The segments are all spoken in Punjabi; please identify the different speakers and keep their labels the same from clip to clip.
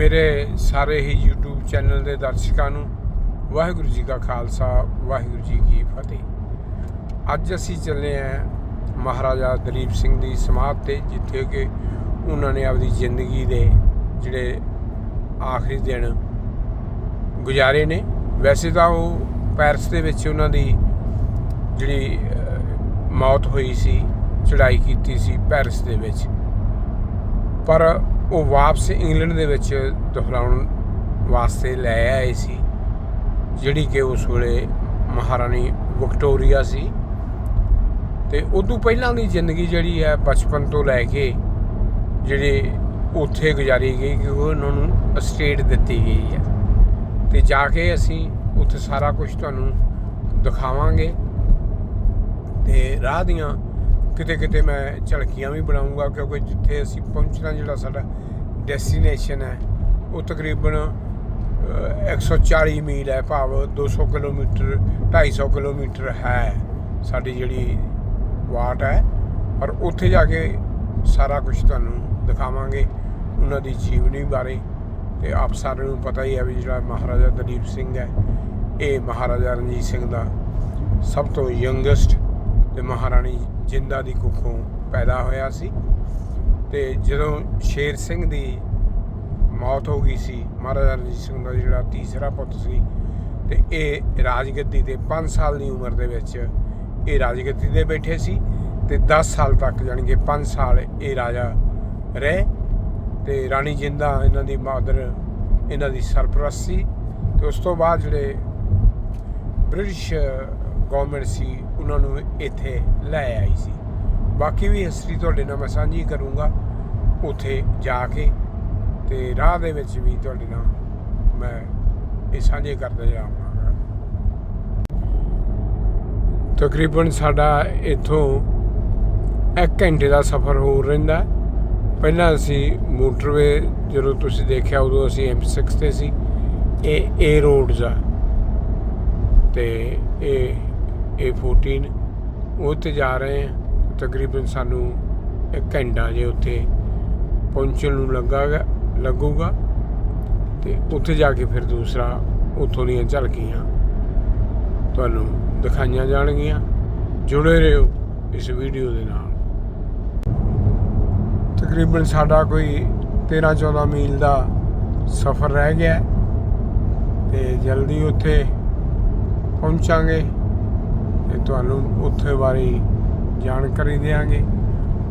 Speaker 1: ਮੇਰੇ ਸਾਰੇ ਹੀ YouTube ਚੈਨਲ ਦੇ ਦਰਸ਼ਕਾਂ ਨੂੰ ਵਾਹਿਗੁਰੂ ਜੀ ਕਾ ਖਾਲਸਾ, ਵਾਹਿਗੁਰੂ ਜੀ ਕੀ ਫਤਿਹ। ਅੱਜ ਅਸੀਂ ਚੱਲੇ ਆਂ ਮਹਾਰਾਜਾ ਦਲੀਪ ਸਿੰਘ ਦੀ ਸਮਾਧ ਤੇ, ਜਿੱਥੇ ਕਿ ਉਹਨਾਂ ਨੇ ਆਪਣੀ ਜ਼ਿੰਦਗੀ ਦੇ ਜਿਹੜੇ ਆਖਰੀ ਦਿਨ ਗੁਜ਼ਾਰੇ ਨੇ। ਵੈਸੇ ਤਾਂ ਉਹ ਪੈਰਿਸ ਦੇ ਵਿੱਚ ਉਹਨਾਂ ਦੀ ਜਿਹੜੀ ਮੌਤ ਹੋਈ ਸੀ ਚੜਾਈ ਕੀਤੀ ਸੀ ਪੈਰਿਸ ਦੇ ਵਿੱਚ। ਪਰ ਉਹ ਵਾਪਸ ਇੰਗਲੈਂਡ ਦੇ ਵਿੱਚ ਦੁਹਰਾਉਣ ਵਾਸਤੇ ਲੈ ਆਏ ਸੀ, ਜਿਹੜੀ ਕਿ ਉਸ ਵੇਲੇ ਮਹਾਰਾਣੀ ਵਿਕਟੋਰੀਆ ਸੀ। ਤੇ ਉਦੋਂ ਪਹਿਲਾਂ ਦੀ ਜ਼ਿੰਦਗੀ ਜਿਹੜੀ ਹੈ ਬਚਪਨ ਤੋਂ ਲੈ ਕੇ ਜਿਹੜੇ ਉੱਥੇ ਗੁਜ਼ਾਰੀ ਗਈ ਕਿ ਉਹਨਾਂ ਨੂੰ ਅਸਟੇਟ ਦਿੱਤੀ ਗਈ ਹੈ। ਤੇ ਜਾ ਕੇ ਅਸੀਂ ਉੱਥੇ ਸਾਰਾ ਕੁਝ ਤੁਹਾਨੂੰ ਦਿਖਾਵਾਂਗੇ। ਤੇ ਰਾਹ ਦੀਆਂ ਕਿਤੇ ਕਿਤੇ ਮੈਂ ਝਲਕੀਆਂ ਵੀ ਬਣਾਉਂਗਾ ਕਿਉਂਕਿ ਜਿੱਥੇ ਅਸੀਂ ਪਹੁੰਚਣਾ ਜਿਹੜਾ ਸਾਡਾ ਡੈਸਟੀਨੇਸ਼ਨ ਹੈ ਉਹ ਤਕਰੀਬਨ ਅਹ, 140 ਮੀਲ ਹੈ ਭਾਵ 200 ਕਿਲੋਮੀਟਰ 250 ਕਿਲੋਮੀਟਰ ਹੈ ਸਾਡੀ ਜਿਹੜੀ ਵਾਟ ਹੈ। ਪਰ ਉੱਥੇ ਜਾ ਕੇ ਸਾਰਾ ਕੁਝ ਤੁਹਾਨੂੰ ਦਿਖਾਵਾਂਗੇ ਉਹਨਾਂ ਦੀ ਜੀਵਨੀ ਬਾਰੇ। ਤੇ ਆਪ ਸਾਰਿਆਂ ਨੂੰ ਪਤਾ ਹੀ ਹੈ ਵੀ ਜਿਹੜਾ ਮਹਾਰਾਜਾ ਦਲੀਪ ਸਿੰਘ ਹੈ ਇਹ ਮਹਾਰਾਜਾ ਰਣਜੀਤ ਸਿੰਘ ਦਾ ਸਭ ਤੋਂ ਯੰਗੈਸਟ ਤੇ ਮਹਾਰਾਣੀ ਜਿੰਦਾ ਦੀ ਕੁੱਖੋਂ ਪੈਦਾ ਹੋਇਆ ਸੀ ਤੇ ਜਦੋਂ ਸ਼ੇਰ ਸਿੰਘ ਦੀ ਮੌਤ ਹੋ ਗਈ ਸੀ, ਮਹਾਰਾਜਾ ਰਣਜੀਤ ਸਿੰਘ ਦਾ ਜਿਹੜਾ ਤੀਸਰਾ ਪੁੱਤ ਸੀ ਤੇ ਇਹ ਰਾਜਗੱਦੀ ਤੇ 5 ਸਾਲ ਦੀ ਉਮਰ ਦੇ ਵਿੱਚ ਇਹ ਰਾਜਗੱਦੀ ਦੇ ਬੈਠੇ ਸੀ ਤੇ 10 ਸਾਲ ਤੱਕ ਜਾਣੀ ਕਿ 5 ਸਾਲ ਇਹ ਰਾਜਾ ਰਹੇ ਤੇ ਰਾਣੀ ਜਿੰਦਾ ਇਹਨਾਂ ਦੀ ਮਾਦਰ, ਇਹਨਾਂ ਦੀ ਸਰਪ੍ਰਸਤ ਸੀ ਤੇ ਉਸ ਤੋਂ ਬਾਅਦ ਜਿਹੜੇ ਬ੍ਰਿਟਿਸ਼ ਗਵਰਨਮੈਂਟ ਸੀ, ਉਹਨਾਂ ਨੂੰ ਇੱਥੇ ਲੈ ਆਈ ਸੀ। ਬਾਕੀ ਵੀ ਹਿਸਟਰੀ ਤੁਹਾਡੇ ਨਾਲ ਮੈਂ ਸਾਂਝੀ ਕਰੂੰਗਾ, ਉੱਥੇ ਜਾ ਕੇ ਤੇ ਰਾਹ ਦੇ ਵਿੱਚ ਵੀ ਤੁਹਾਡੇ ਨਾਲ ਮੈਂ ਇਹ ਸਾਂਝੇ ਕਰਦਾ ਜਾਵਾਂਗਾ। ਤਕਰੀਬਨ ਸਾਡਾ ਇੱਥੋਂ 1 ਘੰਟੇ ਦਾ ਸਫ਼ਰ ਹੋ ਰਹਿੰਦਾ। ਪਹਿਲਾਂ ਅਸੀਂ ਮੋਟਰਵੇ, ਜਦੋਂ ਤੁਸੀਂ ਦੇਖਿਆ ਉਦੋਂ ਅਸੀਂ M6 ਤੇ ਸੀ। ਇਹ A ਰੋਡਸ ਆ। ਤੇ ਇਹ A14 ਉਹ ਤੇ ਜਾ ਰਹੇ ਹਾਂ। ਤਕਰੀਬਨ ਸਾਨੂੰ ਇੱਕ ਘੰਟਾ ਜੇ ਉੱਥੇ ਪਹੁੰਚਣ ਨੂੰ ਲੱਗਾਗਾ ਲੱਗੂਗਾ ਤੇ ਉੱਥੇ ਜਾ ਕੇ ਫਿਰ ਦੂਸਰਾ ਉੱਥੋਂ ਦੀਆਂ ਝਲਕੀਆਂ ਤੁਹਾਨੂੰ ਦਿਖਾਈਆਂ ਜਾਣਗੀਆਂ। ਜੁੜੇ ਰਹੋ ਇਸ ਵੀਡੀਓ ਦੇ ਨਾਲ। ਤਕਰੀਬਨ ਸਾਡਾ ਕੋਈ 13 14 ਮੀਲ ਦਾ ਸਫ਼ਰ ਰਹਿ ਗਿਆ ਹੈ ਤੇ ਜਲਦੀ ਉੱਥੇ ਪਹੁੰਚਾਂਗੇ। ਤੇ ਤੁਹਾਨੂੰ ਉੱਥੇ ਬਾਰੇ ਜਾਣਕਾਰੀ ਦੇਵਾਂਗੇ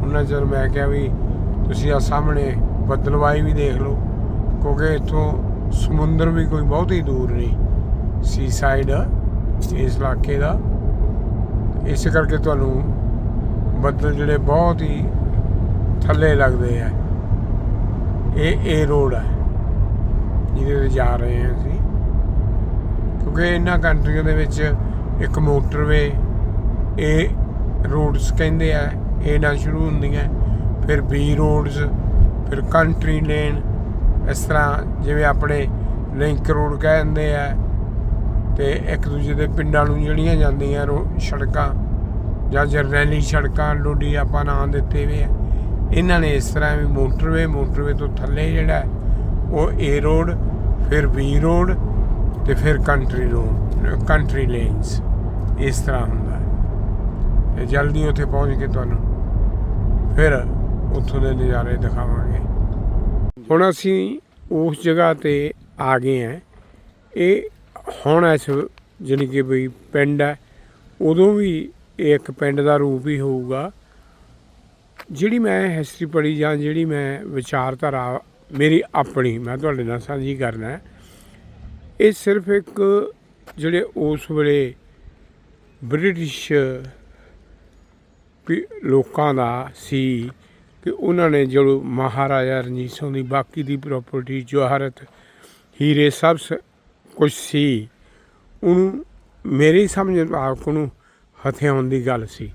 Speaker 1: ਉਹਨਾਂ ਚਿਰ ਮੈਂ ਕਿਹਾ ਵੀ ਤੁਸੀਂ ਆ ਸਾਹਮਣੇ ਬਦਲਵਾਈ ਵੀ ਦੇਖ ਲਓ, ਕਿਉਂਕਿ ਇੱਥੋਂ ਸਮੁੰਦਰ ਵੀ ਕੋਈ ਬਹੁਤ ਹੀ ਦੂਰ ਨਹੀਂ ਸੀ ਸਾਈਡ ਇਸ ਇਲਾਕੇ ਦਾ। ਇਸ ਕਰਕੇ ਤੁਹਾਨੂੰ ਬੱਦਲ ਜਿਹੜੇ ਬਹੁਤ ਹੀ ਥੱਲੇ ਲੱਗਦੇ ਆ। ਇਹ ਇਹ ਰੋਡ ਹੈ ਜਿਹਦੇ ਤੇ ਜਾ ਰਹੇ ਹਾਂ ਅਸੀਂ। ਕਿਉਂਕਿ ਇਹਨਾਂ ਕੰਟਰੀਆਂ ਦੇ ਵਿੱਚ ਇੱਕ ਮੋਟਰਵੇ, ਇਹ ਰੋਡਸ ਕਹਿੰਦੇ ਆ, ਇਹ ਨਾਲ ਸ਼ੁਰੂ ਹੁੰਦੀਆਂ। ਫਿਰ ਬੀ ਰੋਡਸ ਫਿਰ ਕੰਟਰੀ ਲੇਨ ਇਸ ਤਰ੍ਹਾਂ ਜਿਵੇਂ ਆਪਣੇ ਲਿੰਕ ਰੋਡ ਕਹਿੰਦੇ ਆ, ਤੇ ਇੱਕ ਦੂਜੇ ਦੇ ਪਿੰਡਾਂ ਨੂੰ ਜਿਹੜੀਆਂ ਜਾਂਦੀਆਂ ਰੋ, ਸੜਕਾਂ, ਜਾਂ ਜਰਨੈਲੀ ਸੜਕਾਂ ਲੋਡੀ ਆਪਾਂ ਨਾਂ ਦਿੱਤੇ ਵੇ ਆ। ਇਹਨਾਂ ਨੇ ਇਸ ਤਰ੍ਹਾਂ ਵੀ ਮੋਟਰਵੇ ਮੋਟਰਵੇ ਤੋਂ ਥੱਲੇ ਜਿਹੜਾ, ਉਹ ਏ ਰੋਡ ਫਿਰ ਬੀ ਰੋਡ ਤੇ ਫਿਰ ਕੰਟਰੀ ਰੋਡ ਕੰਟਰੀ ਲੇਨਸ ਇਸ ਤਰ੍ਹਾਂ ਹੁੰਦਾ ਹੈ। ਤੇ ਜਲਦੀ ਉੱਥੇ ਪਹੁੰਚ ਕੇ ਤੁਹਾਨੂੰ ਫਿਰ ਉੱਥੋਂ ਦੇ ਨਜ਼ਾਰੇ ਦਿਖਾਵਾਂਗੇ। ਹੁਣ ਅਸੀਂ ਉਸ ਜਗ੍ਹਾ ਤੇ ਆ ਗਏ ਹਾਂ। ਇਹ ਹੁਣ ਇਸ ਜਾਣੀ ਕਿ ਵੀ ਪਿੰਡ ਹੈ। ਉਦੋਂ ਵੀ ਇਹ ਇੱਕ ਪਿੰਡ ਦਾ ਰੂਪ ਹੀ ਹੋਊਗਾ। ਜਿਹੜੀ ਮੈਂ ਹਿਸਟਰੀ ਪੜ੍ਹੀ ਜਾਂ ਜਿਹੜੀ ਮੈਂ ਵਿਚਾਰਧਾਰਾ ਮੇਰੀ ਆਪਣੀ, ਮੈਂ ਤੁਹਾਡੇ ਨਾਲ ਸਾਂਝੀ ਕਰਨਾ ਇਹ ਸਿਰਫ ਇੱਕ ਜਿਹੜੇ ਉਸ ਵੇਲੇ ਬ੍ਰਿਟਿਸ਼ ਲੋਕਾਂ ਦਾ ਸੀ ਕਿ ਉਹਨਾਂ ਨੇ ਜਦੋਂ ਮਹਾਰਾਜਾ ਰਣਜੀਤ ਸਿੰਘ ਦੀ ਬਾਕੀ ਦੀ ਪ੍ਰਾਪਰਟੀ ਜਵਾਹਰਤ, ਹੀਰੇ ਸਭ ਕੁਝ ਸੀ, ਉਹਨੂੰ ਮੇਰੀ ਸਮਝ ਮੁਤਾਬਕ ਉਹਨੂੰ ਹਥਿਆਉਣ ਦੀ ਗੱਲ ਸੀ।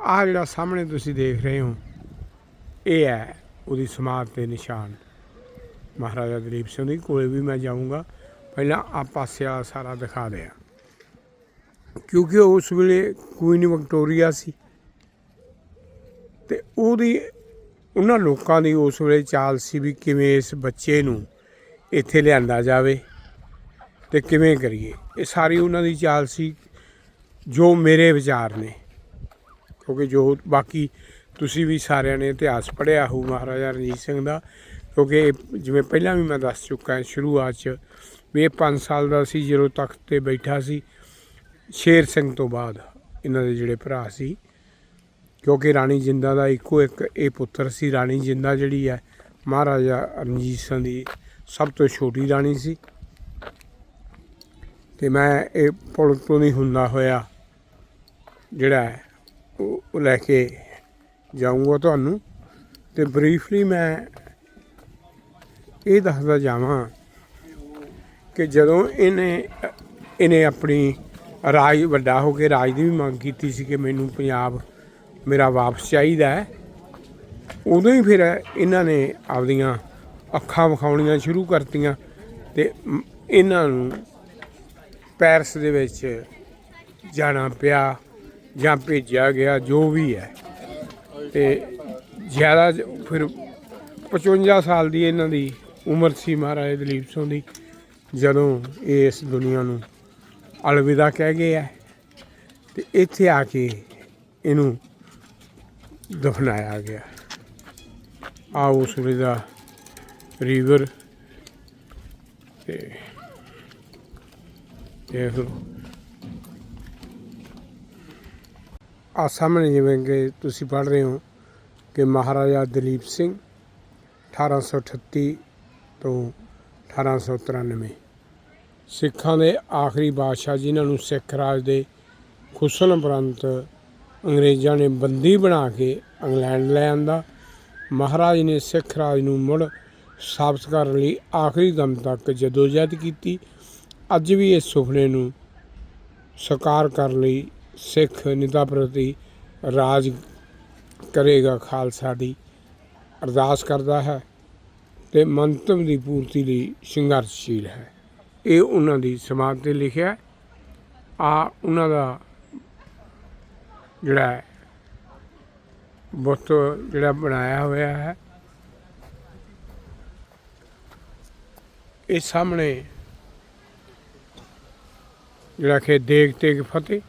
Speaker 1: ਆਹ ਜਿਹੜਾ ਸਾਹਮਣੇ ਤੁਸੀਂ ਦੇਖ ਰਹੇ ਹੋ, ਇਹ ਹੈ ਉਹਦੀ ਸਮਾਧ ਤੇ ਨਿਸ਼ਾਨ। ਮਹਾਰਾਜਾ ਦਲੀਪ ਸਿੰਘ ਦੀ ਕੋਲੇ ਵੀ ਮੈਂ ਜਾਊਂਗਾ। ਪਹਿਲਾਂ ਆ ਪਾਸੇ ਆ ਸਾਰਾ ਦਿਖਾ ਦਿਆਂ। ਕਿਉਂਕਿ ਉਸ ਵੇਲੇ ਕੁਈਨ ਵਿਕਟੋਰੀਆ ਸੀ। ਤੇ ਉਹਦੀ, ਉਹਨਾਂ ਲੋਕਾਂ ਦੀ ਉਸ ਵੇਲੇ ਚਾਲ ਸੀ ਵੀ ਕਿਵੇਂ ਇਸ ਬੱਚੇ ਨੂੰ ਇੱਥੇ ਲਿਆਂਦਾ ਜਾਵੇ ਤੇ ਕਿਵੇਂ ਕਰੀਏ। ਇਹ ਸਾਰੀ ਉਹਨਾਂ ਦੀ ਚਾਲ ਸੀ, ਜੋ ਮੇਰੇ ਵਿਚਾਰ ਨੇ। ਕਿਉਂਕਿ ਜੋ ਬਾਕੀ ਤੁਸੀਂ ਵੀ ਸਾਰਿਆਂ ਨੇ ਇਤਿਹਾਸ ਪੜ੍ਹਿਆ ਹੋਊ ਮਹਾਰਾਜਾ ਰਣਜੀਤ ਸਿੰਘ ਦਾ, ਕਿਉਂਕਿ ਇਹ ਜਿਵੇਂ ਪਹਿਲਾਂ ਵੀ ਮੈਂ ਦੱਸ ਚੁੱਕਾ ਹਾਂ ਸ਼ੁਰੂਆਤ 'ਚ ਵੀ ਇਹ 5 ਸਾਲ ਦਾ ਸੀ ਜਦੋਂ ਤਖਤ ਤੇ ਬੈਠਾ ਸੀ। ਸ਼ੇਰ ਸਿੰਘ ਤੋਂ ਬਾਅਦ ਇਹਨਾਂ ਦੇ ਜਿਹੜੇ ਭਰਾ ਸੀ, ਕਿਉਂਕਿ ਰਾਣੀ ਜਿੰਦਾ ਦਾ ਇੱਕੋ ਇੱਕ ਇਹ ਪੁੱਤਰ ਸੀ, ਰਾਣੀ ਜਿੰਦਾ ਜਿਹੜੀ ਹੈ, ਮਹਾਰਾਜਾ ਰਣਜੀਤ ਸਿੰਘ ਦੀ ਸਭ ਤੋਂ ਛੋਟੀ ਰਾਣੀ ਸੀ। ਤੇ ਮੈਂ ਇਹ ਪੁਲ ਤੋਂ ਨਹੀਂ ਹੁੰਦਾ ਹੋਇਆ ਜਿਹੜਾ ਉਹ ਉਹ ਲੈ ਕੇ ਜਾਊਂਗਾ ਤੁਹਾਨੂੰ। ਤੇ ਬਰੀਫਲੀ ਮੈਂ ਇਹ ਦੱਸਦਾ ਜਾਵਾਂ ਕਿ ਜਦੋਂ ਇਹਨੇ ਇਹਨੇ ਆਪਣੀ ਰਾਜ ਵੱਡਾ ਹੋ ਕੇ ਰਾਜ ਦੀ ਵੀ ਮੰਗ ਕੀਤੀ ਸੀ ਕਿ ਮੈਨੂੰ ਪੰਜਾਬ ਮੇਰਾ ਵਾਪਸ ਚਾਹੀਦਾ ਹੈ। ਉਦੋਂ ਹੀ ਫਿਰ ਇਹਨਾਂ ਨੇ ਆਪਦੀਆਂ ਅੱਖਾਂ ਵਿਖਾਉਣੀਆਂ ਸ਼ੁਰੂ ਕਰਤੀਆਂ ਤੇ ਇਹਨਾਂ ਨੂੰ ਪੈਰਿਸ ਦੇ ਵਿੱਚ ਜਾਣਾ ਪਿਆ ਜਾਂ ਭੇਜਿਆ ਗਿਆ, ਜੋ ਵੀ ਹੈ। ਤੇ ਜ਼ਿਆਦਾ ਫਿਰ 55 ਸਾਲ ਦੀ ਇਹਨਾਂ ਦੀ ਉਮਰ ਸੀ ਮਹਾਰਾਜ ਦਲੀਪ ਸਿੰਘ ਦੀ, ਜਦੋਂ ਇਹ ਇਸ ਦੁਨੀਆ ਨੂੰ ਅਲਵਿਦਾ ਕਹਿ ਗਏ ਹੈ ਤੇ ਇੱਥੇ ਆ ਕੇ ਇਹਨੂੰ ਦਫਨਾਇਆ ਗਿਆ। ਆ ਉਸ ਵੇਲੇ ਦਾ ਰਿਵਰ ਤੇ ਦੇਖ ਲਓ। ਆ ਸਾਹਮਣੇ ਜਿਵੇਂ ਕਿ ਤੁਸੀਂ ਪੜ੍ਹ ਰਹੇ ਹੋ ਕਿ ਮਹਾਰਾਜਾ ਦਲੀਪ ਸਿੰਘ 1838 ਤੋਂ 1893 ਸਿੱਖਾਂ ਦੇ ਆਖਰੀ ਬਾਦਸ਼ਾਹ ਜਿਨ੍ਹਾਂ ਨੂੰ ਸਿੱਖ ਰਾਜ ਦੇ ਖੁਸਣ ਉਪਰੰਤ ਅੰਗਰੇਜ਼ਾਂ ਨੇ ਬੰਦੀ ਬਣਾ ਕੇ ਇੰਗਲੈਂਡ ਲੈ ਆਂਦਾ, ਮਹਾਰਾਜ ਨੇ ਸਿੱਖ ਰਾਜ ਨੂੰ ਮੁੜ ਸਥਾਪਿਤ ਕਰਨ ਲਈ ਆਖਰੀ ਦਮ ਤੱਕ ਜਦੋਜਹਿਦ ਕੀਤੀ। ਅੱਜ ਵੀ ਇਸ ਸੁਪਨੇ ਨੂੰ ਸਕਾਰ ਕਰਨ ਲਈ ਸਿੱਖ ਨਿਤਾ ਪ੍ਰਤੀ ਰਾਜ ਕਰੇਗਾ, ਖਾਲਸਾ ਦੀ ਅਰਦਾਸ ਕਰਦਾ ਹੈ ਤੇ ਮੰਤਵ ਦੀ ਪੂਰਤੀ ਲਈ ਸੰਘਰਸ਼ੀਲ ਹੈ। ਇਹ ਉਹਨਾਂ ਦੀ ਸਮਾਧ ਤੇ ਲਿਖਿਆ ਆ ਉਹਨਾਂ ਦਾ ਜਿਹੜਾ ਬੁੱਤ ਜਿਹੜਾ ਬਣਾਇਆ ਹੋਇਆ ਹੈ। ਇਹ ਸਾਹਮਣੇ ਜਿਹੜਾ ਕਿ ਦੇਖ ਤੇਗ ਫਤਿਹ।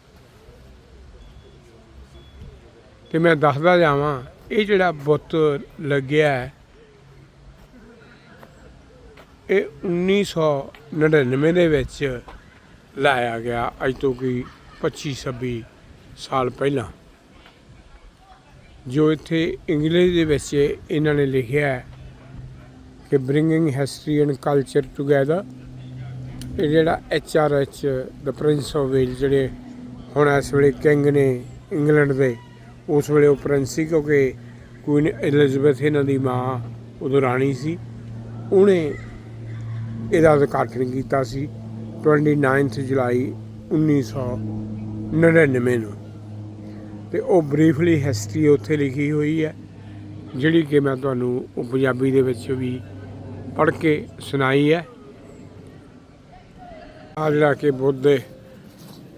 Speaker 1: ਤੇ ਮੈਂ ਦੱਸਦਾ ਜਾਵਾਂ, ਇਹ ਜਿਹੜਾ ਬੁੱਤ ਲੱਗਿਆ ਹੈ ਇਹ 1999 ਦੇ ਵਿੱਚ ਲਾਇਆ ਗਿਆ ਅੱਜ ਤੋਂ ਕੋਈ 25 26 ਸਾਲ ਪਹਿਲਾਂ। ਜੋ ਇੱਥੇ ਇੰਗਲਿਸ਼ ਦੇ ਵਿੱਚ ਇਹਨਾਂ ਨੇ ਲਿਖਿਆ ਹੈ ਕਿ bringing history and culture together ਇਹ ਜਿਹੜਾ H R H the prince of Wales ਜਿਹੜੇ ਹੁਣ ਇਸ ਵੇਲੇ ਕਿੰਗ ਨੇ ਇੰਗਲੈਂਡ ਦੇ, ਉਸ ਵੇਲੇ ਉਹ ਪ੍ਰਿੰਸ ਸੀ ਕਿਉਂਕਿ ਕੁਈਨ ਐਲਿਜ਼ਬeth ਇਹਨਾਂ ਦੀ ਮਾਂ, ਉਦੋਂ ਰਾਣੀ ਸੀ। ਉਹਨੇ ਇਹਦਾ ਉਦਘਾਟਨ ਕੀਤਾ ਸੀ 29th ਜੁਲਾਈ 1999 ਨੂੰ। ਤੇ ਉਹ ਬਰੀਫਲੀ ਹਿਸਟਰੀ ਉੱਥੇ ਲਿਖੀ ਹੋਈ ਹੈ, ਜਿਹੜੀ ਕਿ ਮੈਂ ਤੁਹਾਨੂੰ ਉਹ ਪੰਜਾਬੀ ਦੇ ਵਿੱਚ ਵੀ ਪੜ੍ਹ ਕੇ ਸੁਣਾਈ ਹੈ। ਆ ਜਿਹੜਾ ਕਿ ਬੁੱਧ ਦੇ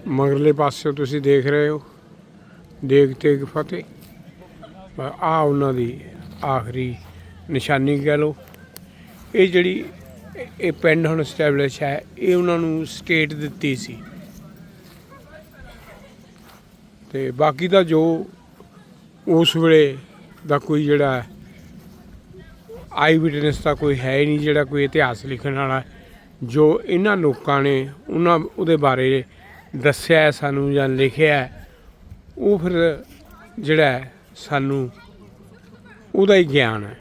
Speaker 1: ਮਗਰਲੇ ਪਾਸੇ ਤੁਸੀਂ ਦੇਖ ਰਹੇ ਹੋ ਦੇਖ ਤੇਗ ਫਤਿਹ। ਆ ਉਹਨਾਂ ਦੀ ਆਖਰੀ ਨਿਸ਼ਾਨੀ ਕਹਿ ਲਓ। ਇਹ ਜਿਹੜੀ ਇਹ- ਪਿੰਡ ਹੁਣ ਸਟੈਬਲਿਸ਼ ਹੈ, ਇਹ ਉਹਨਾਂ ਨੂੰ ਸਟੇਟ ਦਿੱਤੀ ਸੀ। ਤੇ ਬਾਕੀ ਦਾ ਜੋ ਉਸ ਵੇਲੇ ਦਾ ਕੋਈ ਜਿਹੜਾ ਆਈ ਵਿਟਨੈਸ ਦਾ ਕੋਈ ਹੈ ਹੀ ਨਹੀਂ ਜਿਹੜਾ ਕੋਈ ਇਤਿਹਾਸ ਲਿਖਣ ਵਾਲਾ ਜੋ ਇਹਨਾਂ ਲੋਕਾਂ ਨੇ ਉਹਨਾਂ ਉਹਦੇ ਬਾਰੇ ਦੱਸਿਆ ਸਾਨੂੰ ਜਾਂ ਲਿਖਿਆ ਉਹ ਫਿਰ ਜਿਹੜਾ ਸਾਨੂੰ ਉਹਦਾ ਹੀ ਗਿਆਨ ਹੈ।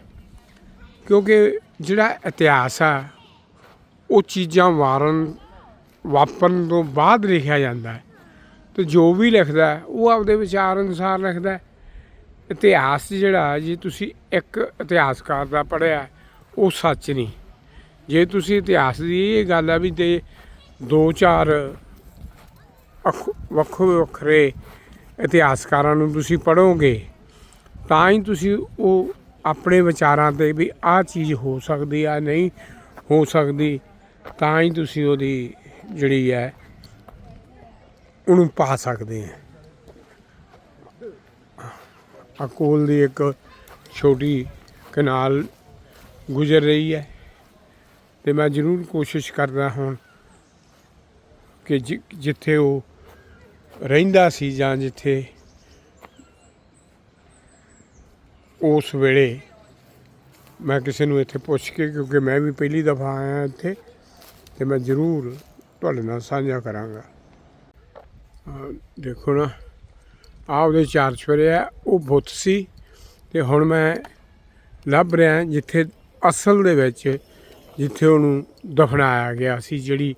Speaker 1: ਕਿਉਂਕਿ ਜਿਹੜਾ ਇਤਿਹਾਸ ਆ ਉਹ ਚੀਜ਼ਾਂ ਵਾਰਨ, ਵਾਪਰਨ ਤੋਂ ਬਾਅਦ ਲਿਖਿਆ ਜਾਂਦਾ ਹੈ। ਤੇ ਜੋ ਵੀ ਲਿਖਦਾ ਉਹ ਆਪਦੇ ਵਿਚਾਰ ਅਨੁਸਾਰ ਲਿਖਦਾ ਇਤਿਹਾਸ ਜਿਹੜਾ ਜੇ ਤੁਸੀਂ ਇੱਕ ਇਤਿਹਾਸਕਾਰ ਦਾ ਪੜ੍ਹਿਆ ਉਹ ਸੱਚ ਨਹੀਂ। ਜੇ ਤੁਸੀਂ ਇਤਿਹਾਸ ਦੀ ਇਹ ਗੱਲ ਆ ਵੀ ਤੇ ਦੋ ਚਾਰ ਅਖ- ਵੱਖੋ ਵੱਖਰੇ ਇਤਿਹਾਸਕਾਰਾਂ ਨੂੰ ਤੁਸੀਂ ਪੜ੍ਹੋਗੇ, ਤਾਂ ਹੀ ਤੁਸੀਂ ਉਹ ਆਪਣੇ ਵਿਚਾਰਾਂ ਤੇ ਵੀ ਆਹ ਚੀਜ਼ ਹੋ ਸਕਦੀ ਆ ਨਹੀਂ ਹੋ ਸਕਦੀ। ਤਾਂ ਹੀ ਤੁਸੀਂ ਉਹਦੀ ਜਿਹੜੀ ਹੈ, ਉਹਨੂੰ ਪਾ ਸਕਦੇ ਆ ਆ ਕੋਲ ਦੀ ਇੱਕ ਛੋਟੀ ਕਨਾਲ ਗੁਜ਼ਰ ਰਹੀ ਹੈ ਤੇ ਮੈਂ ਜ਼ਰੂਰ ਕੋਸ਼ਿਸ਼ ਕਰਦਾ ਹਾਂ ਕਿ ਜਿ- ਜਿੱਥੇ ਉਹ ਰਹਿੰਦਾ ਸੀ ਜਾਂ ਜਿੱਥੇ ਉਸ ਵੇਲੇ ਮੈਂ ਕਿਸੇ ਨੂੰ ਇੱਥੇ ਪੁੱਛ ਕੇ, ਕਿਉਂਕਿ ਮੈਂ ਵੀ ਪਹਿਲੀ ਦਫਾ ਆਇਆ ਇੱਥੇ ਤੇ ਮੈਂ ਜ਼ਰੂਰ ਤੁਹਾਡੇ ਨਾਲ ਸਾਂਝਾ ਕਰਾਂਗਾ। ਦੇਖੋ ਨਾ ਆਹ ਉਹਦੇ ਚਾਰ ਚੁਫੇਰੇ ਆ, ਉਹ ਬੁੱਤ ਸੀ ਤੇ ਹੁਣ ਮੈਂ ਲੱਭ ਰਿਹਾ ਜਿੱਥੇ ਅਸਲ ਦੇ ਵਿੱਚ ਜਿੱਥੇ ਉਹਨੂੰ ਦਫਨਾਇਆ ਗਿਆ ਸੀ, ਜਿਹੜੀ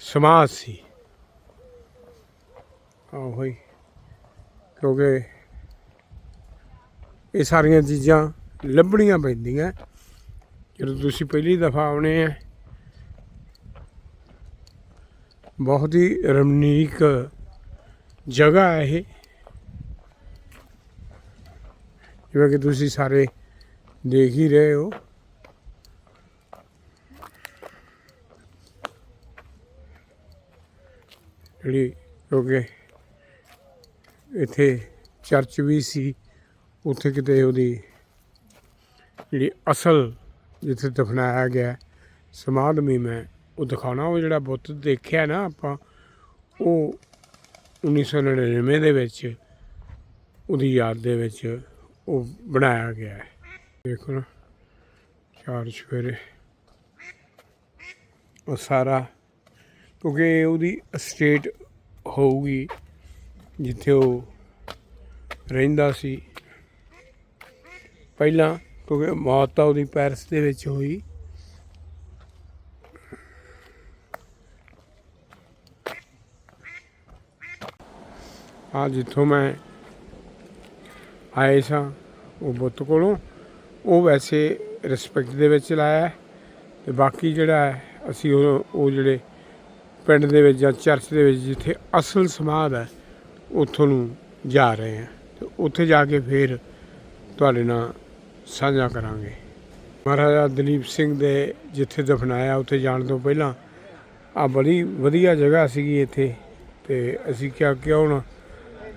Speaker 1: ਸਮਾਧ ਸੀ। ਆਹੋ ਹੀ ਕਿਉਂਕਿ ਇਹ ਸਾਰੀਆਂ ਚੀਜ਼ਾਂ ਲੱਭਣੀਆਂ ਪੈਂਦੀਆਂ। ਜਦੋਂ ਤੁਸੀਂ ਪਹਿਲੀ ਦਫਾ ਆਉਣੇ ਆ ਬਹੁਤ ਹੀ ਰਮਣੀਕ ਜਗ੍ਹਾ ਹੈ ਇਹ। ਜਿਵੇਂ ਕਿ ਤੁਸੀਂ ਸਾਰੇ ਦੇਖ ਹੀ ਰਹੇ ਹੋ। ਜਿਹੜੀ ਕਿਉਂਕਿ ਇੱਥੇ ਚਰਚ ਵੀ ਸੀ, ਉੱਥੇ ਕਿਤੇ ਉਹਦੀ ਜਿਹੜੀ ਅਸਲ ਜਿੱਥੇ ਦਫਨਾਇਆ ਗਿਆ, ਸਮਾਧ ਵੀ ਮੈਂ ਉਹ ਦਿਖਾਉਣਾ, ਉਹ ਜਿਹੜਾ ਬੁੱਤ ਦੇਖਿਆ ਨਾ ਆਪਾਂ, ਉਹ 1999 ਦੇ ਵਿੱਚ, ਉਹਦੀ ਯਾਦ ਦੇ ਵਿੱਚ ਉਹ ਬਣਾਇਆ ਗਿਆ ਹੈ। ਦੇਖੋ ਨਾ, ਚਾਰ ਚੁਫੇਰੇ। ਉਹ ਸਾਰਾ, ਕਿਉਂਕਿ ਉਹਦੀ ਸਟੇਟ ਹੋਊਗੀ, ਜਿੱਥੇ ਉਹ ਰਹਿੰਦਾ ਸੀ। ਪਹਿਲਾਂ, ਕਿਉਂਕਿ ਮੌਤ ਤਾਂ ਉਹਦੀ ਪੈਰਿਸ ਦੇ ਵਿੱਚ ਹੋਈ। ਆ ਜਿੱਥੋਂ ਮੈਂ ਆਏ ਸਾਂ, ਉਹ ਬੁੱਤ ਕੋਲੋਂ, ਉਹ ਵੈਸੇ ਰਿਸਪੈਕਟ ਦੇ ਵਿੱਚ ਲਾਇਆ ਹੈ ਤੇ ਬਾਕੀ ਜਿਹੜਾ ਹੈ, ਅਸੀਂ ਉਹ ਉਹ ਜਿਹੜੇ ਪਿੰਡ ਦੇ ਵਿੱਚ ਜਾਂ ਚਰਚ ਦੇ ਵਿੱਚ ਜਿੱਥੇ ਅਸਲ ਸਮਾਧ ਹੈ, ਉੱਥੋਂ ਨੂੰ ਜਾ ਰਹੇ ਹਾਂ ਤੇ ਉੱਥੇ ਜਾ ਕੇ ਫਿਰ ਤੁਹਾਡੇ ਨਾਲ ਸਾਂਝਾ ਕਰਾਂਗੇ। ਮਹਾਰਾਜਾ ਦਲੀਪ ਸਿੰਘ ਦੇ ਜਿੱਥੇ ਦਫਨਾਇਆ, ਉੱਥੇ ਜਾਣ ਤੋਂ ਪਹਿਲਾਂ ਆ ਬੜੀ ਵਧੀਆ ਜਗ੍ਹਾ ਸੀਗੀ ਇੱਥੇ ਤੇ ਅਸੀਂ ਕਿਹਾ, ਕਿਉਂ ਨਾ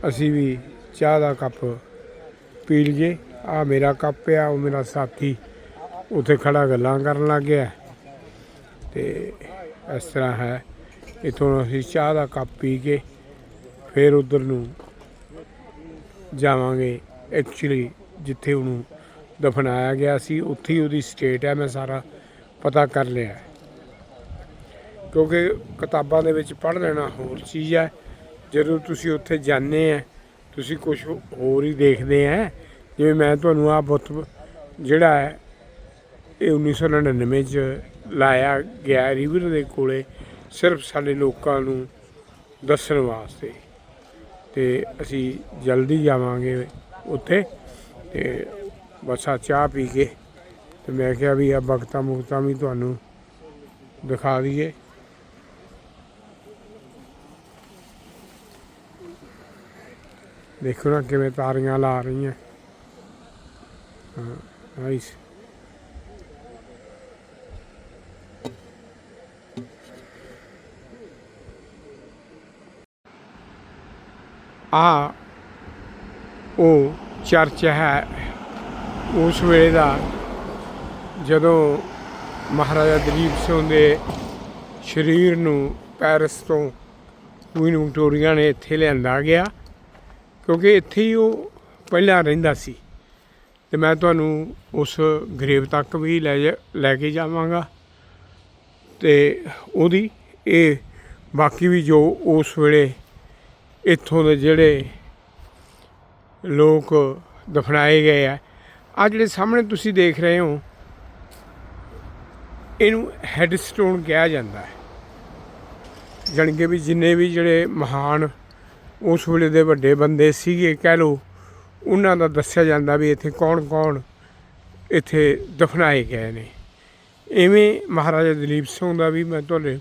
Speaker 1: ਅਸੀਂ ਵੀ ਚਾਹ ਦਾ ਕੱਪ ਪੀ ਲਈਏ। ਆ ਮੇਰਾ ਕੱਪ ਆ, ਉਹ ਮੇਰਾ ਸਾਥੀ ਉੱਥੇ ਖੜਾ ਗੱਲਾਂ ਕਰਨ ਲੱਗ ਗਿਆ। ਤੇ ਇਸ ਤਰ੍ਹਾਂ ਹੈ। ਇਥੋਂ ਅਸੀਂ ਚਾਹ ਦਾ ਕੱਪ ਪੀ ਕੇ ਫਿਰ ਉਧਰ ਨੂੰ ਜਾਵਾਂਗੇ। ਐਕਚੁਅਲੀ ਜਿੱਥੇ ਉਹਨੂੰ ਦਫਨਾਇਆ ਗਿਆ ਸੀ, ਉੱਥੇ ਹੀ ਉਹਦੀ ਸਟੇਟ ਹੈ, ਮੈਂ ਸਾਰਾ ਪਤਾ ਕਰ ਲਿਆ। ਕਿਉਂਕਿ ਕਿਤਾਬਾਂ ਦੇ ਵਿੱਚ ਪੜ੍ਹ ਲੈਣਾ ਹੋਰ ਚੀਜ਼ ਹੈ। ਜਦੋਂ ਤੁਸੀਂ ਉੱਥੇ ਜਾਂਦੇ ਆ, ਤੁਸੀਂ ਕੁਝ ਹੋਰ ਹੀ ਦੇਖਦੇ ਆ। ਜਿਵੇਂ ਮੈਂ ਤੁਹਾਨੂੰ ਆ ਬੁੱਤ ਜਿਹੜਾ ਹੈ, ਇਹ 1999 ਚ ਲਾਇਆ ਗਿਆ ਰਿਵਰ ਦੇ ਕੋਲੇ ਸਿਰਫ ਸਾਡੇ ਲੋਕਾਂ ਨੂੰ ਦੱਸਣ ਵਾਸਤੇ। ਤੇ ਅਸੀਂ ਜਲਦੀ ਜਾਵਾਂਗੇ ਉੱਥੇ ਤੇ ਬਸ ਆ ਚਾਹ ਪੀ ਕੇ ਤੇ ਮੈਂ ਕਿਹਾ ਵੀ ਆ ਬਖਤਾ ਮੁਕਤਾ ਵੀ ਤੁਹਾਨੂੰ ਦਿਖਾ ਦਈਏ। ਦੇਖੋ ਨਾ ਕਿਵੇਂ ਤਾਰੀਆਂ ਲਾ ਰਹੀਆਂ। ਹਾਂ ਨਾਈਸ ਆ, ਉਹ ਚਰਚ ਹੈ। ਉਸ ਵੇਲੇ ਦਾ ਜਦੋਂ ਮਹਾਰਾਜਾ ਦਲੀਪ ਸਿੰਘ ਦੇ ਸਰੀਰ ਨੂੰ ਪੈਰਿਸ ਤੋਂ ਕੁਈਨ ਵਿਕਟੋਰੀਆ ਨੇ ਇੱਥੇ ਲਿਆਂਦਾ ਗਿਆ ਕਿਉਂਕਿ ਇੱਥੇ ਹੀ ਉਹ ਪਹਿਲਾਂ ਰਹਿੰਦਾ ਸੀ। ਤੇ ਮੈਂ ਤੁਹਾਨੂੰ ਉਸ ਗਰੇਵ ਤੱਕ ਵੀ ਲੈ ਜਾ, ਲੈ ਕੇ ਜਾਵਾਂਗਾ। ਤੇ ਉਹਦੀ ਇਹ ਬਾਕੀ ਵੀ ਜੋ ਉਸ ਵੇਲੇ ਇੱਥੋਂ ਦੇ ਜਿਹੜੇ ਲੋਕ ਦਫਨਾਏ ਗਏ ਆ ਆ ਜਿਹੜੇ ਸਾਹਮਣੇ ਤੁਸੀਂ ਦੇਖ ਰਹੇ ਹੋ, ਇਹਨੂੰ ਹੈਡਸਟੋਨ ਕਿਹਾ ਜਾਂਦਾ ਹੈ। ਜਾਣੀ ਕਿ ਵੀ ਜਿੰਨੇ ਵੀ ਜਿਹੜੇ ਮਹਾਨ ਉਸ ਵੇਲੇ ਦੇ ਵੱਡੇ ਬੰਦੇ ਸੀਗੇ, ਕਹਿ ਲਓ, ਉਹਨਾਂ ਦਾ ਦੱਸਿਆ ਜਾਂਦਾ ਵੀ ਇੱਥੇ ਕੌਣ-ਕੌਣ ਇੱਥੇ ਦਫਨਾਏ ਗਏ ਨੇ। ਐਵੇਂ ਮਹਾਰਾਜਾ ਦਲੀਪ ਸਿੰਘ ਦਾ ਵੀ ਮੈਂ ਤੁਹਾਨੂੰ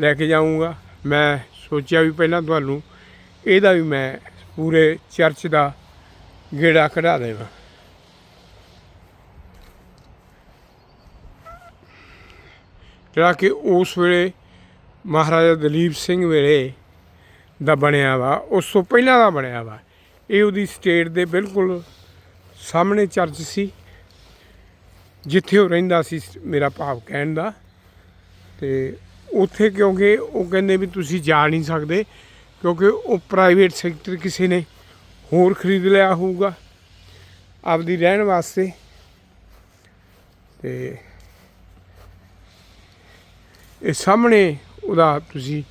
Speaker 1: ਲੈ ਕੇ ਜਾਊਂਗਾ। ਮੈਂ ਸੋਚਿਆ ਵੀ ਪਹਿਲਾਂ ਤੁਹਾਨੂੰ, ਇਹਦਾ ਵੀ ਮੈਂ ਪੂਰੇ ਚਰਚ ਦਾ ਗੇੜਾ ਕਢਾ ਦੇਵਾਂ। ਜਿਹੜਾ ਕਿ ਉਸ ਵੇਲੇ ਮਹਾਰਾਜਾ ਦਲੀਪ ਸਿੰਘ ਵੇਲੇ ਦਾ ਬਣਿਆ ਵਾ, ਉਸ ਤੋਂ ਪਹਿਲਾਂ ਦਾ ਬਣਿਆ ਵਾ। ਇਹ ਉਹਦੀ ਸਟੇਟ ਦੇ ਬਿਲਕੁਲ ਸਾਹਮਣੇ ਚਰਚ ਸੀ, ਜਿੱਥੇ ਉਹ ਰਹਿੰਦਾ ਸੀ ਮੇਰਾ ਭਾਵ ਕਹਿਣ ਦਾ। ਤੇ ਉੱਥੇ ਕਿਉਂਕਿ ਉਹ ਕਹਿੰਦੇ ਵੀ ਤੁਸੀਂ ਜਾ ਨਹੀਂ ਸਕਦੇ, ਕਿਉਂਕਿ ਉਹ ਪ੍ਰਾਈਵੇਟ ਸੈਕਟਰ ਕਿਸੇ ਨੇ ਹੋਰ ਖਰੀਦ ਲਿਆ ਹੋਊਗਾ ਆਪਦੀ ਰਹਿਣ ਵਾਸਤੇ। ਤੇ ਇਹ ਸਾਹਮਣੇ ਉਹਦਾ ਤੁਸੀਂ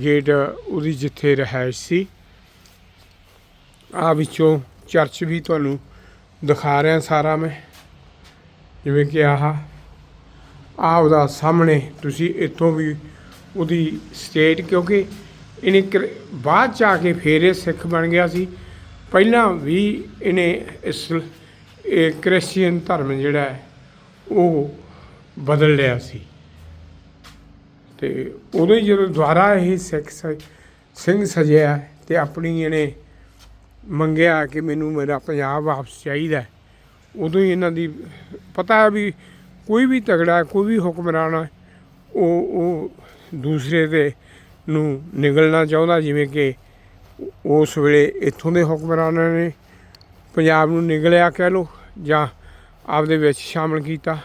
Speaker 1: ਗੇਟ ਉਹਦੀ ਜਿੱਥੇ ਰਹਿائش ਸੀ। ਆ ਵਿੱਚੋਂ ਚਰਚ ਵੀ ਤੁਹਾਨੂੰ ਦਿਖਾ ਰਿਹਾ ਸਾਰਾ ਮੈਂ। ਜਿਵੇਂ ਕਿ ਆਹ ਆ ਉਹਦਾ ਸਾਹਮਣੇ ਤੁਸੀਂ ਇੱਥੋਂ ਵੀ ਉਹਦੀ ਸਟੇਟ ਕਿਉਂਕਿ ਇਹਨੇ ਬਾਅਦ ਚ ਆ ਕੇ ਫੇਰ ਇਹ ਸਿੱਖ ਬਣ ਗਿਆ ਸੀ। ਪਹਿਲਾਂ ਵੀ ਇਹਨੇ ਇਸ, ਇਹ ਕ੍ਰਿਸਚੀਅਨ ਧਰਮ ਜਿਹੜਾ ਉਹ ਬਦਲ ਲਿਆ ਸੀ। ਤੇ ਉਦੋਂ ਹੀ ਜਦੋਂ ਦੁਬਾਰਾ ਇਹ ਸਿੱਖ ਸ- ਸਿੰਘ ਸਜਿਆ ਤੇ ਆਪਣੀ ਇਹਨੇ ਮੰਗਿਆ ਕਿ ਮੈਨੂੰ ਮੇਰਾ ਪੰਜਾਬ ਵਾਪਸ ਚਾਹੀਦਾ ਉਦੋਂ ਹੀ ਇਹਨਾਂ ਦੀ ਪਤਾ ਹੈ ਵੀ ਕੋਈ ਵੀ ਤਗੜਾ, ਕੋਈ ਵੀ ਹੁਕਮਰਾਨ ਉਹ ਉਹ ਦੂਸਰੇ ਦੇ ਨੂੰ ਨਿਗਲਣਾ ਚਾਹੁੰਦਾ, ਜਿਵੇਂ ਕਿ ਉਸ ਵੇਲੇ ਇੱਥੋਂ ਦੇ ਹੁਕਮਰਾਨਾਂ ਨੇ ਪੰਜਾਬ ਨੂੰ ਨਿਗਲਿਆ ਕਹਿ ਲਓ ਜਾਂ ਆਪਦੇ ਵਿੱਚ ਸ਼ਾਮਲ ਕੀਤਾ।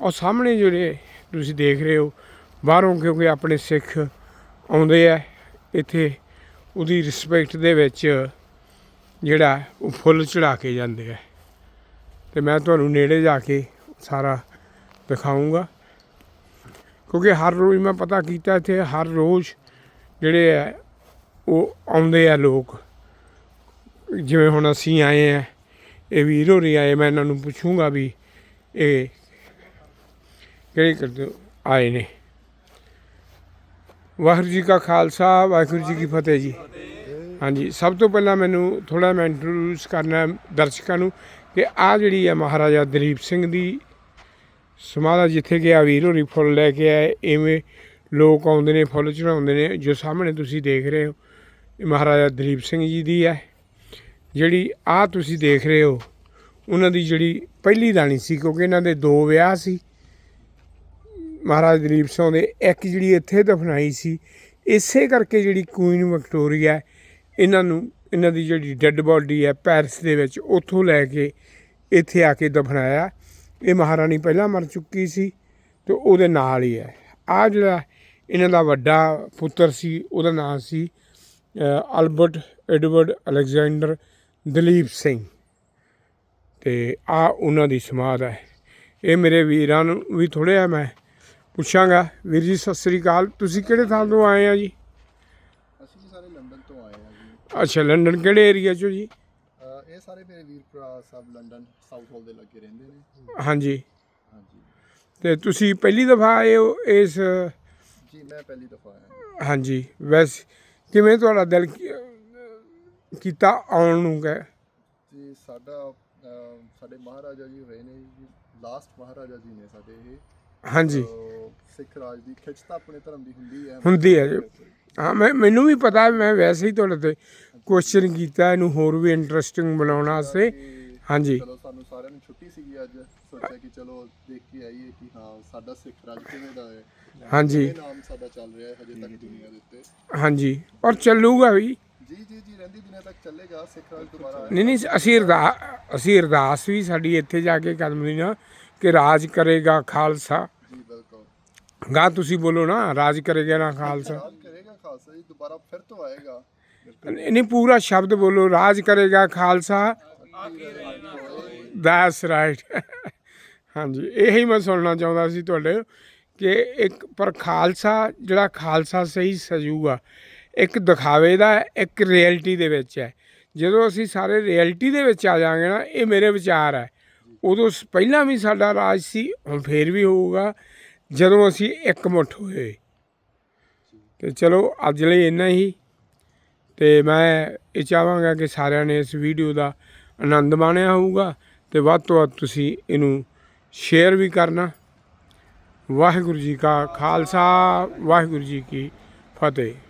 Speaker 1: ਔਰ ਸਾਹਮਣੇ ਜਿਹੜੇ ਤੁਸੀਂ ਦੇਖ ਰਹੇ ਹੋ ਬਾਹਰੋਂ ਕਿਉਂਕਿ ਆਪਣੇ ਸਿੱਖ ਆਉਂਦੇ ਆ, ਇੱਥੇ ਉਹਦੀ ਰਿਸਪੈਕਟ ਦੇ ਵਿੱਚ ਜਿਹੜਾ ਉਹ ਫੁੱਲ ਚੜਾ ਕੇ ਜਾਂਦੇ ਆ। ਤੇ ਮੈਂ ਤੁਹਾਨੂੰ ਨੇੜੇ ਜਾ ਕੇ ਸਾਰਾ ਦਿਖਾਉਂਗਾ ਕਿਉਂਕਿ ਹਰ ਰੋਜ਼ ਮੈਂ ਪਤਾ ਕੀਤਾ ਇੱਥੇ, ਹਰ ਰੋਜ਼ ਜਿਹੜੇ ਆ, ਉਹ ਆਉਂਦੇ ਆ ਲੋਕ। ਜਿਵੇਂ ਹੁਣ ਅਸੀਂ ਆਏ ਆ, ਇਹ ਵੀਰ ਹੋਰੀ ਆਏ, ਮੈਂ ਇਹਨਾਂ ਨੂੰ ਪੁੱਛੂੰਗਾ ਵੀ ਇਹ ਕਿਹੜੇ ਕਰਦੇ ਆਏ ਨੇ। ਵਾਹਿਗੁਰੂ ਜੀ ਕਾ ਖਾਲਸਾ, ਵਾਹਿਗੁਰੂ ਜੀ ਕੀ ਫਤਿਹ ਜੀ। ਹਾਂਜੀ, ਸਭ ਤੋਂ ਪਹਿਲਾਂ ਮੈਨੂੰ ਥੋੜਾ ਮੈਂ ਇੰਟਰੋਡਿਊਸ ਕਰਨਾ ਦਰਸ਼ਕਾਂ ਨੂੰ ਕਿ ਆ ਜਿਹੜੀ ਹੈ ਮਹਾਰਾਜਾ ਦਲੀਪ ਸਿੰਘ ਦੀ ਸਮਾਧਾ ਜਿੱਥੇ ਗਿਆ ਵੀਰ ਹੋਰੀ ਫੁੱਲ ਲੈ ਕੇ ਆਏ ਐਵੇਂ ਲੋਕ ਆਉਂਦੇ ਨੇ, ਫੁੱਲ ਚੜਾਉਂਦੇ ਨੇ, ਜੋ ਸਾਹਮਣੇ ਤੁਸੀਂ ਦੇਖ ਰਹੇ ਹੋ, ਇਹ ਮਹਾਰਾਜਾ ਦਲੀਪ ਸਿੰਘ ਜੀ ਦੀ ਹੈ। ਜਿਹੜੀ ਆ ਤੁਸੀਂ ਦੇਖ ਰਹੇ ਹੋ, ਉਹਨਾਂ ਦੀ ਜਿਹੜੀ ਪਹਿਲੀ ਦਾਣੀ ਸੀ, ਕਿਉਂਕਿ ਇਹਨਾਂ ਦੇ ਦੋ ਵਿਆਹ ਸੀ ਮਹਾਰਾਜ ਦਲੀਪ ਸਿੰਘ ਦੇ ਇੱਕ ਜਿਹੜੀ ਇੱਥੇ ਦਫਨਾਈ ਸੀ, ਇਸੇ ਕਰਕੇ ਜਿਹੜੀ ਕੁਈਨ ਵਿਕਟੋਰੀਆ ਇਹਨਾਂ ਨੂੰ, ਇਹਨਾਂ ਦੀ ਜਿਹੜੀ ਡੈੱਡ ਬਾਡੀ ਹੈ ਪੈਰਿਸ ਦੇ ਵਿੱਚ, ਉੱਥੋਂ ਲੈ ਕੇ ਇੱਥੇ ਆ ਕੇ ਦਫਨਾਇਆ। ਇਹ ਮਹਾਰਾਣੀ ਪਹਿਲਾਂ ਮਰ ਚੁੱਕੀ ਸੀ ਤੇ ਉਹਦੇ ਨਾਲ ਹੀ ਹੈ। ਆ ਜਿਹੜਾ ਇਹਨਾਂ ਦਾ ਵੱਡਾ ਪੁੱਤਰ ਸੀ, ਉਹਦਾ ਨਾਮ ਸੀ Albert Edward Alexander Duleep Singh. ਤੇ ਆ ਉਹਨਾਂ ਦੀ ਸਮਾਧ ਹੈ। ਇਹ ਮੇਰੇ ਵੀਰਾਂ ਨੂੰ ਵੀ ਥੋੜ੍ਹਾ ਮੈਂ ਪੁੱਛਾਂਗਾ। ਵੀਰ ਜੀ ਸਤਿ ਸ੍ਰੀ ਅਕਾਲ। ਤੁਸੀਂ ਕਿਹੜੇ ਥਾਂ ਤੋਂ ਆਏ ਆ ਜੀ?
Speaker 2: ਅਸੀਂ ਜੀ ਸਾਰੇ ਲੰਡਨ ਤੋਂ ਆਏ ਹਾਂ ਜੀ।
Speaker 1: ਅੱਛਾ ਲੰਡਨ ਕਿਹੜੇ ਏਰੀਆ ਚੋਂ ਜੀ?
Speaker 2: ਅਹ ਇਹ ਸਾਰੇ ਮੇਰੇ ਵੀਰ ਭਰਾ ਸਭ ਲੰਡਨ ਸਾਊਥ ਹਾਲ ਦੇ ਲੱਗੇ ਰਹਿੰਦੇ ਨੇ।
Speaker 1: ਹਾਂਜੀ।
Speaker 2: ਹਾਂਜੀ।
Speaker 1: ਤੇ ਤੁਸੀਂ ਪਹਿਲੀ ਦਫਾ ਆਏ ਹੋ ਇਸ
Speaker 2: ਜੀ ਮੈਂ ਪਹਿਲੀ ਦਫਾ ਆਇਆ।
Speaker 1: ਹਾਂਜੀ। ਵੈਸੇ ਕਿਵੇਂ ਤੁਹਾਡਾ ਦਿਲ ਕੀ- ਕੀਤਾ ਆਉਣ ਨੂੰ ਕਹਿ?
Speaker 2: ਜੀ ਸਾਡਾ ਅਹ ਸਾਡੇ ਮਹਾਰਾਜਾ ਜੀ ਹੋਏ ਨੇ ਜੀ। ਲਾਸਟ ਮਹਾਰਾਜਾ ਜੀ ਨੇ ਸਾਡੇ ਇਹ।
Speaker 1: ਹਾਂਜੀ।
Speaker 2: ਸਿੱਖ ਰਾਜ ਦੀ ਖਿੱਚ ਤਾਂ ਆਪਣੇ ਧਰਮ ਦੀ ਹੁੰਦੀ ਹੈ।
Speaker 1: ਹੁੰਦੀ ਹੈ ਜੀ। ਹਾਂ ਮੈਂ ਮੈਨੂੰ ਵੀ ਪਤਾ ਹੈ, ਮੈਂ ਵੈਸੇ ਹੀ ਤੁਹਾਡੇ ਤੇ ਕੁਐਸਚਨ ਕੀਤਾ ਇਹਨੂੰ ਹੋਰ ਵੀ ਇੰਟਰਸਟਿੰਗ ਬਣਾਉਣ ਵਾਸਤੇ। ਹਾਂਜੀ।
Speaker 2: ਚਲੋ ਸਾਨੂੰ ਸਾਰਿਆਂ ਨੂੰ ਛੁੱਟੀ ਸੀਗੀ ਅੱਜ। ਸੋਚਿਆ ਕਿ ਚਲੋ ਦੇਖ ਕੇ ਆਈਏ ਕਿ ਹਾਂ ਸਾਡਾ ਸਿੱਖ ਰਾਜ ਕਿਵੇਂ ਦਾ ਹੈ।
Speaker 1: ਹਾਂਜੀ।
Speaker 2: ਇਹ ਨਾਮ ਸਾਡਾ ਚੱਲ ਰਿਹਾ ਹੈ ਹਜੇ ਤੱਕ ਦੁਨੀਆ ਦੇ ਉੱਤੇ।
Speaker 1: ਹਾਂਜੀ। ਔਰ ਚੱਲੂਗਾ ਵੀ।
Speaker 2: ਜੀ ਜੀ ਜੀ ਰਹਿੰਦੀ ਦਿਨਾਂ ਤੱਕ ਚੱਲੇਗਾ ਸਿੱਖ ਰਾਜ ਦੁਬਾਰਾ
Speaker 1: ਨਹੀਂ ਨਹੀਂ ਅਸੀਂ ਅਰਦਾਸ ਅਸੀਂ ਅਰਦਾਸ ਵੀ ਸਾਡੀ ਇੱਥੇ ਜਾ ਕੇ ਕਰਨੀ ਨਾ ਕਿ ਰਾਜ ਕਰੇਗਾ ਖਾਲਸਾ।
Speaker 2: ਜੀ ਬਿਲਕੁਲ।
Speaker 1: ਗਾ ਤੁਸੀਂ ਬੋਲੋ ਨਾ ਰਾਜ ਕਰੇਗਾ ਨਾ ਖਾਲਸਾ।
Speaker 2: ਰਾਜ ਕਰੇਗਾ ਖਾਲਸਾ ਜੀ ਦੁਬਾਰਾ ਫਿਰ ਤੋਂ ਆਏਗਾ।
Speaker 1: ਨਹੀਂ ਪੂਰਾ ਸ਼ਬਦ ਬੋਲੋ ਰਾਜ ਕਰੇਗਾ ਖਾਲਸਾ। ਦੈਟਸ ਰਾਈਟ ਹਾਂਜੀ ਇਹੀ ਮੈਂ ਸੁਣਨਾ ਚਾਹੁੰਦਾ ਸੀ ਤੁਹਾਡੇ ਕਿ ਇੱਕ ਪਰ ਖਾਲਸਾ ਜਿਹੜਾ ਖਾਲਸਾ ਸਹੀ ਸਜੂਗਾ ਇੱਕ ਦਿਖਾਵੇ ਦਾ ਹੈ, ਇੱਕ ਰਿਐਲਿਟੀ ਦੇ ਵਿੱਚ ਹੈ। ਜਦੋਂ ਅਸੀਂ ਸਾਰੇ ਰਿਐਲਿਟੀ ਦੇ ਵਿੱਚ ਆ ਜਾਾਂਗੇ ਨਾ ਇਹ ਮੇਰੇ ਵਿਚਾਰ ਹੈ। ਉਦੋਂ ਸ- ਪਹਿਲਾਂ ਵੀ ਸਾਡਾ ਰਾਜ ਸੀ, ਹੁਣ ਫੇਰ ਵੀ ਹੋਊਗਾ, ਜਦੋਂ ਅਸੀਂ ਇੱਕ ਹੋਏ। ਤੇ ਚਲੋ, ਅੱਜ ਲਈ ਇੰਨਾ ਹੀ। ਤੇ ਮੈਂ ਇਹ ਚਾਹਾਂਗਾ ਕਿ ਸਾਰਿਆਂ ਨੇ ਇਸ ਵੀਡੀਓ ਦਾ ਆਨੰਦ ਮਾਣਿਆ ਹੋਊਗਾ, ਤੇ ਵੱਧ ਤੋਂ ਵੱਧ ਤੁਸੀਂ ਇਹਨੂੰ ਸ਼ੇਅਰ ਵੀ ਕਰਨਾ। ਵਾਹਿਗੁਰੂ ਜੀ ਕਾ ਖਾਲਸਾ, ਵਾਹਿਗੁਰੂ ਜੀ ਕੀ ਫਤਿਹ।